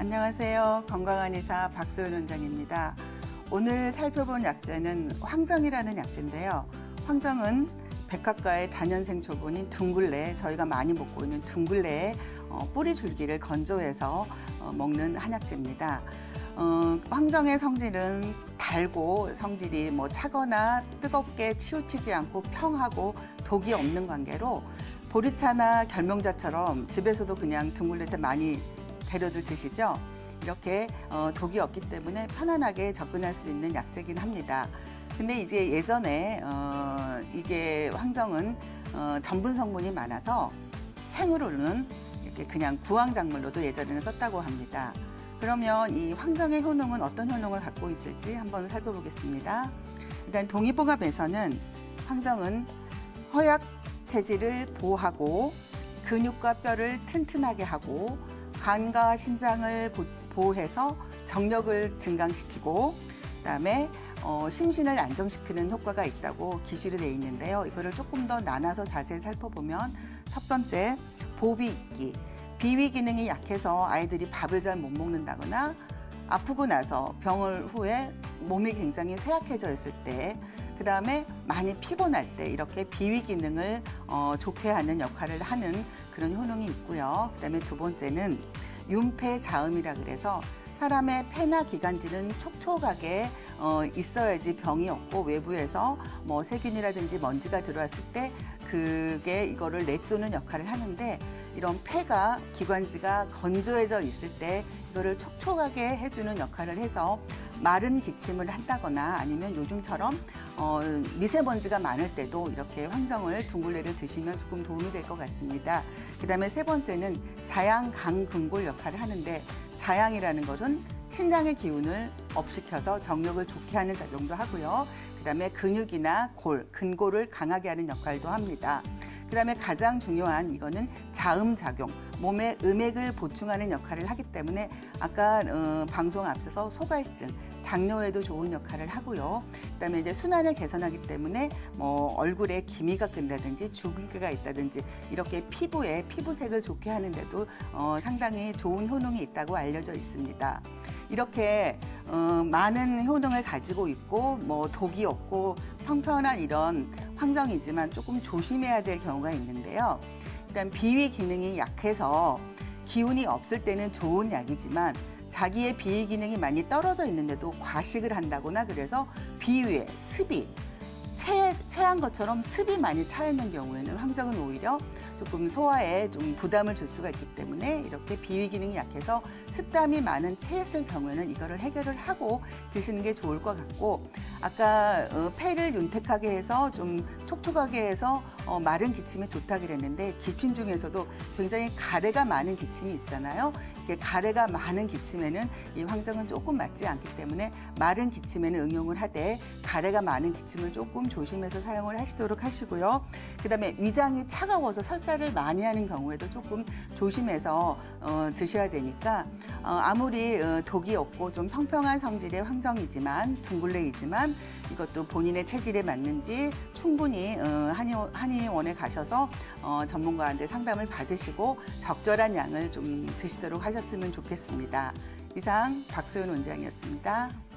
안녕하세요. 건강한 의사 박소연 원장입니다. 오늘 살펴본 약재는 황정이라는 약재인데요. 황정은 백합과의 단연생 초본인 둥글레, 저희가 많이 먹고 있는 둥글레의 어, 뿌리 줄기를 건조해서 어, 먹는 한약재입니다. 어, 황정의 성질은 달고 성질이 뭐 차거나 뜨겁게 치우치지 않고 평하고 독이 없는 관계로 보리차나 결명자처럼 집에서도 그냥 둥글레채 많이 데려들 드시죠. 이렇게 어, 독이 없기 때문에 편안하게 접근할 수 있는 약재긴 합니다. 근데 이제 예전에 어, 이게 황정은 어, 전분 성분이 많아서 생으로는 이렇게 그냥 구황작물로도 예전에는 썼다고 합니다. 그러면 이 황정의 효능은 어떤 효능을 갖고 있을지 한번 살펴보겠습니다. 일단 동의보감에서는 황정은 허약 체질을 보호하고 근육과 뼈를 튼튼하게 하고 간과 신장을 보- 보호해서 정력을 증강시키고 그다음에 어, 심신을 안정시키는 효과가 있다고 기술이 돼 있는데요. 이거를 조금 더 나눠서 자세히 살펴보면 첫 번째 보비 있기 비위 기능이 약해서 아이들이 밥을 잘 못 먹는다거나 아프고 나서 병을 후에 몸이 굉장히 쇠약해져 있을 때 그 다음에 많이 피곤할 때 이렇게 비위 기능을 어, 좋게 하는 역할을 하는 그런 효능이 있고요. 그 다음에 두 번째는 윤폐 자음이라 그래서 사람의 폐나 기관지는 촉촉하게 어, 있어야지 병이 없고 외부에서 뭐 세균이라든지 먼지가 들어왔을 때 그게 이거를 내쫓는 역할을 하는데 이런 폐가 기관지가 건조해져 있을 때 이거를 촉촉하게 해주는 역할을 해서 마른 기침을 한다거나 아니면 요즘처럼 어, 미세먼지가 많을 때도 이렇게 황정을 둥글레를 드시면 조금 도움이 될 것 같습니다. 그 다음에 세 번째는 자양 강근골 역할을 하는데 자양이라는 것은 신장의 기운을 업시켜서 정력을 좋게 하는 작용도 하고요. 그 다음에 근육이나 골, 근골을 강하게 하는 역할도 합니다. 그다음에 가장 중요한 이거는 자음 작용, 몸에 음액을 보충하는 역할을 하기 때문에 아까 어, 방송 앞서서 소갈증, 당뇨에도 좋은 역할을 하고요. 그다음에 이제 순환을 개선하기 때문에 뭐 얼굴에 기미가 끈다든지 주근깨가 있다든지 이렇게 피부에 피부색을 좋게 하는데도 어, 상당히 좋은 효능이 있다고 알려져 있습니다. 이렇게 어, 많은 효능을 가지고 있고 뭐 독이 없고 평평한 이런 황정이지만 조금 조심해야 될 경우가 있는데요. 일단 비위 기능이 약해서 기운이 없을 때는 좋은 약이지만 자기의 비위 기능이 많이 떨어져 있는데도 과식을 한다거나 그래서 비위에 습이 체, 체한 것처럼 습이 많이 차 있는 경우에는 황정은 오히려 조금 소화에 좀 부담을 줄 수가 있기 때문에 이렇게 비위 기능이 약해서 습담이 많은 체했을 경우에는 이거를 해결을 하고 드시는 게 좋을 것 같고 아까 어, 폐를 윤택하게 해서 좀 촉촉하게 해서 어, 마른 기침에 좋다 그랬는데 기침 중에서도 굉장히 가래가 많은 기침이 있잖아요. 이게 가래가 많은 기침에는 이 황정은 조금 맞지 않기 때문에 마른 기침에는 응용을 하되 가래가 많은 기침을 조금 조심해서 사용을 하시도록 하시고요. 그다음에 위장이 차가워서 설사를 많이 하는 경우에도 조금 조심해서 어, 드셔야 되니까 어, 아무리 어, 독이 없고 좀 평평한 성질의 황정이지만 둥글레이지만 이것도 본인의 체질에 맞는지 충분히 어, 한의원, 한의원에 가셔서 어, 전문가한테 상담을 받으시고 적절한 양을 좀 드시도록 하셨으면 좋겠습니다. 이상 박소연 원장이었습니다.